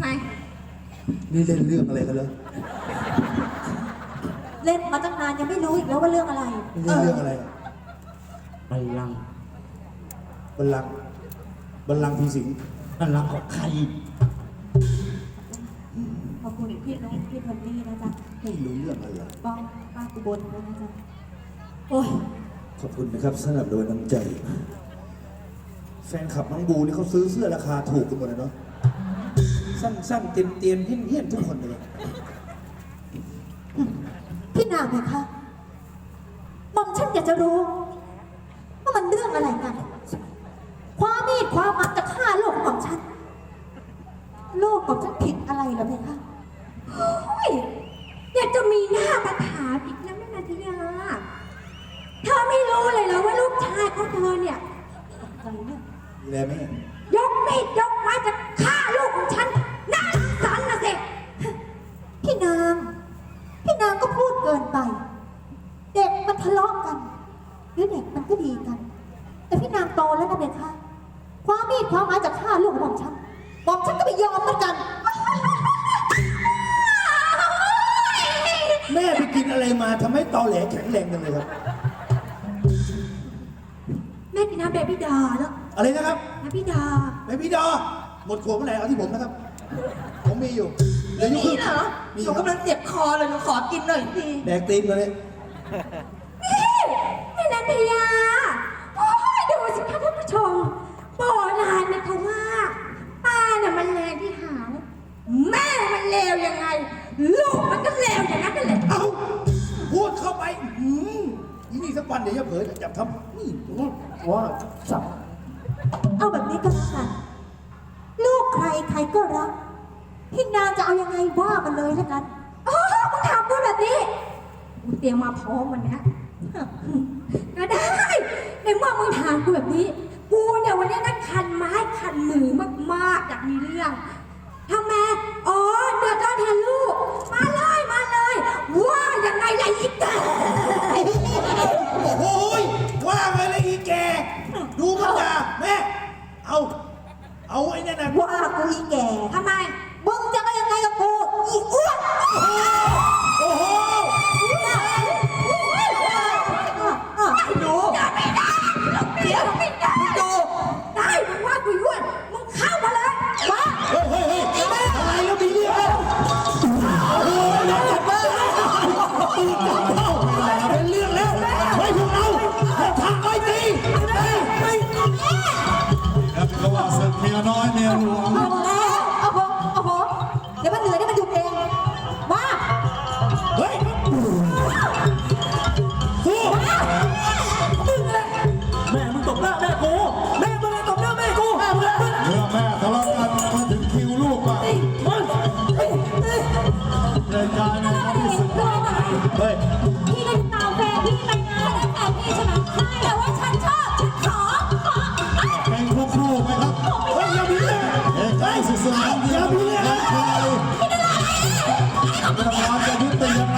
ไงนี่เล่นเรื่องอะไรกันเลยเล่นมาตั้งนานยังไม่รู้อีกแล้วว่าเรื่องอะไร นี่เล่นเรื่องอะไรบัลลังก์บัลลังก์บัลลังก์พีสิงห์บัลลังก์ของใครขอบคุณพี่น้องพี่พอลลี่นะจ๊ะไม่รู้เรื่องอะไรป้องป้ากุบลด้วยนะจ๊ะโอ้ยขอบคุณนะครับสำหรับโดยน้ำใจ แฟนคลับน้องบูนี่เขาซื้อเสื้อราคาถูกกันหมดเลยเนาะ สั้นๆเตียนเตียนๆเฮี้ยนเฮี้ยนๆทุกคนเลยพี่นางไหมคะหม่อมฉันอยากจะรู้ ว่ามันเรื่องอะไรกัน ความมีดความมันจะฆ่าลูกของหม่อมฉันลูกของฉันผิดอะไรเหรอเพคะโอ้ยอยากจะมีหน้ามาถามอีกนะแม่นันทยาเธอไม่รู้เลยเหรอว่าลูกชายของเธอเนี่ยอะไรเนี่ยมีอะไรไหมยกมี ทะเลาะกันหรือเด็กมันก็ดีกัน แต่พี่นางโตแล้วนะเบคะความมีดความหมายจะฆ่าลูกของหม่อมฉันหม่อมฉันก็ไม่ยอมเหมือนกัน แม่ไปกินอะไรมาทำให้ตอแหลแข็งแรงจังเลยครับ แม่กินน้ำเบบี้ดาแล้วอะไรนะครับน้ำพี่ดา แม่พี่ดอหมดขวดเมื่อไหร่เอาที่ผมนะครับ ผมมีอยู่เหลืออยู่ครึ่นี่งเหรอมีหคนูรับกำลังเจ็บคอเลยหนูขอกินหน่อยสิ แดกตีนมาเลย มันเดี๋ยวจะเผยจะจับทำนี่ว่าสับเอาแบบนี้ก็แล้วกันลูกใครใครก็รักพี่นางจะเอายังไงว่ามันเลยแล้วกันโอ้มึงถามกูแบบนี้กูเตรียมมาพร้อมวันนี้ก็ได้ในเมื่อมึงถามกูแบบนี้ กูเนี่ยวันนี้นักคันไม้คันมือมากๆอยากมีเรื่องทำไมอ๋อเดือดร้อนแทนลูก มาเลยมาเลย ว่ายังไงล่ะอีกแต่โเอาไอ้นั่นนะ ว่ากูอีแก่ ทำไม มึงจะมายังไงกับกู อีอ้วน ย fly.